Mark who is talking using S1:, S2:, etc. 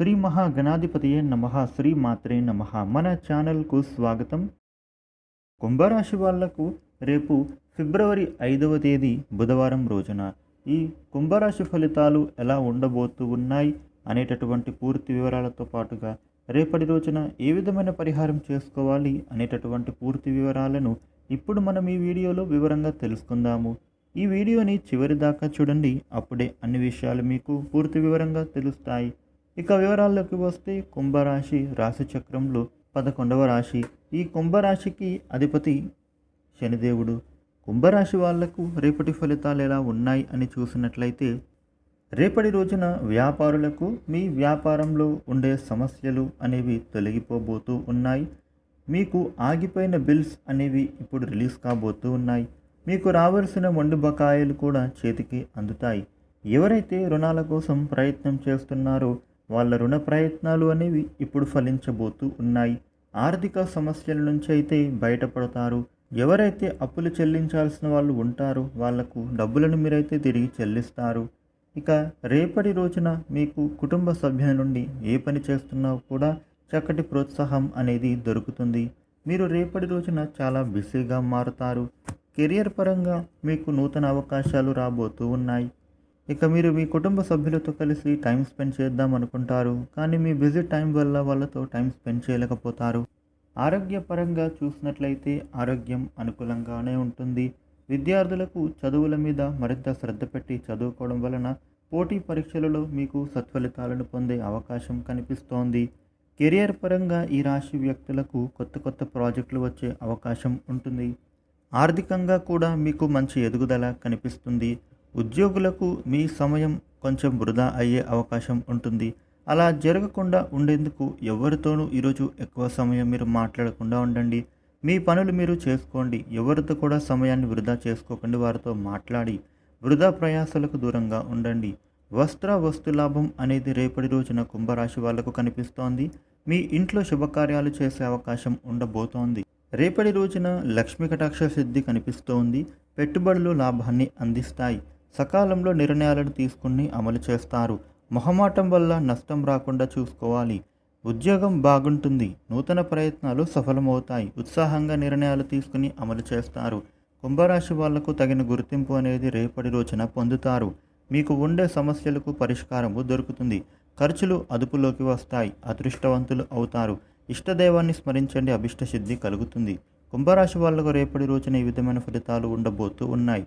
S1: శ్రీ మహాగణాధిపతియే నమ శ్రీ మాత్రే నమ. మన ఛానల్కు స్వాగతం. కుంభరాశి వాళ్ళకు రేపు ఫిబ్రవరి ఐదవ తేదీ బుధవారం రోజున ఈ కుంభరాశి ఫలితాలు ఎలా ఉండబోతూ ఉన్నాయి అనేటటువంటి పూర్తి వివరాలతో పాటుగా రేపటి రోజున ఏ విధమైన పరిహారం చేసుకోవాలి అనేటటువంటి పూర్తి వివరాలను ఇప్పుడు మనం ఈ వీడియోలో వివరంగా తెలుసుకుందాము. ఈ వీడియోని చివరి దాకా చూడండి అప్పుడే అన్ని విషయాలు మీకు పూర్తి వివరంగా తెలుస్తాయి. ఇక వివరాల్లోకి వస్తే కుంభరాశి రాశి చక్రంలో పదకొండవ రాశి. ఈ కుంభరాశికి అధిపతి శనిదేవుడు. కుంభరాశి వాళ్ళకు రేపటి ఫలితాలు ఎలా ఉన్నాయి అని చూసినట్లయితే రేపటి రోజున వ్యాపారులకు మీ వ్యాపారంలో ఉండే సమస్యలు అనేవి తొలగిపోబోతూ ఉన్నాయి. మీకు ఆగిపోయిన బిల్స్ అనేవి ఇప్పుడు రిలీజ్ కాబోతూ ఉన్నాయి. మీకు రావాల్సిన వండు బకాయిలు కూడా చేతికి అందుతాయి. ఎవరైతే రుణాల కోసం ప్రయత్నం చేస్తున్నారో వాళ్ళ రుణ ప్రయత్నాలు అనేవి ఇప్పుడు ఫలించబోతూ ఉన్నాయి. ఆర్థిక సమస్యల నుంచి అయితే బయటపడతారు. ఎవరైతే అప్పులు చెల్లించాల్సిన వాళ్ళు ఉంటారో వాళ్ళకు డబ్బులను మీరైతే తిరిగి చెల్లిస్తారు. ఇక రేపటి రోజున మీకు కుటుంబ సభ్యుల నుండి ఏ పని చేస్తున్నా కూడా చక్కటి ప్రోత్సాహం అనేది దొరుకుతుంది. మీరు రేపటి రోజున చాలా బిజీగా మారుతారు. కెరియర్ పరంగా మీకు నూతన అవకాశాలు రాబోతూ ఉన్నాయి. ఇక మీరు మీ కుటుంబ సభ్యులతో కలిసి టైం స్పెండ్ చేద్దాం అనుకుంటారు. కానీ మీ బిజీ టైం వల్ల వాళ్ళతో టైం స్పెండ్ చేయలేకపోతారు. ఆరోగ్యపరంగా చూసినట్లయితే ఆరోగ్యం అనుకూలంగానే ఉంటుంది. విద్యార్థులకు చదువుల మీద మరింత శ్రద్ధ పెట్టి చదువుకోవడం వలన పోటీ పరీక్షలలో మీకు సత్ఫలితాలను పొందే అవకాశం కనిపిస్తోంది. కెరియర్ పరంగా ఈ రాశి వ్యక్తులకు కొత్త కొత్త ప్రాజెక్టులు వచ్చే అవకాశం ఉంటుంది. ఆర్థికంగా కూడా మీకు మంచి ఎదుగుదల కనిపిస్తుంది. ఉద్యోగులకు మీ సమయం కొంచెం వృధా అయ్యే అవకాశం ఉంటుంది. అలా జరగకుండా ఉండేందుకు ఎవరితోనూ ఈరోజు ఎక్కువ సమయం మీరు మాట్లాడకుండా ఉండండి. మీ పనులు మీరు చేసుకోండి. ఎవరితో కూడా సమయాన్ని వృధా చేసుకోకండి. వారితో మాట్లాడి వృధా ప్రయాసాలకు దూరంగా ఉండండి. వస్త్ర వస్తు లాభం అనేది రేపటి రోజున కుంభరాశి వాళ్ళకు కనిపిస్తోంది. మీ ఇంట్లో శుభకార్యాలు చేసే అవకాశం ఉండబోతోంది. రేపటి రోజున లక్ష్మీ కటాక్ష సిద్ధి కనిపిస్తోంది. పెట్టుబడులు లాభాన్ని అందిస్తాయి. సకాలంలో నిర్ణయాలను తీసుకుని అమలు చేస్తారు. మొహమాటం వల్ల నష్టం రాకుండా చూసుకోవాలి. ఉద్యోగం బాగుంటుంది. నూతన ప్రయత్నాలు సఫలమవుతాయి. ఉత్సాహంగా నిర్ణయాలు తీసుకుని అమలు చేస్తారు. కుంభరాశి వాళ్ళకు తగిన గుర్తింపు అనేది రేపటి రోజున పొందుతారు. మీకు ఉండే సమస్యలకు పరిష్కారము దొరుకుతుంది. ఖర్చులు అదుపులోకి వస్తాయి. అదృష్టవంతులు అవుతారు. ఇష్టదైవాన్ని స్మరించండి. అభిష్ట సిద్ధి కలుగుతుంది. కుంభరాశి వాళ్ళకు రేపటి రోజున ఈ విధమైన ఫలితాలు ఉండబోతూ ఉన్నాయి.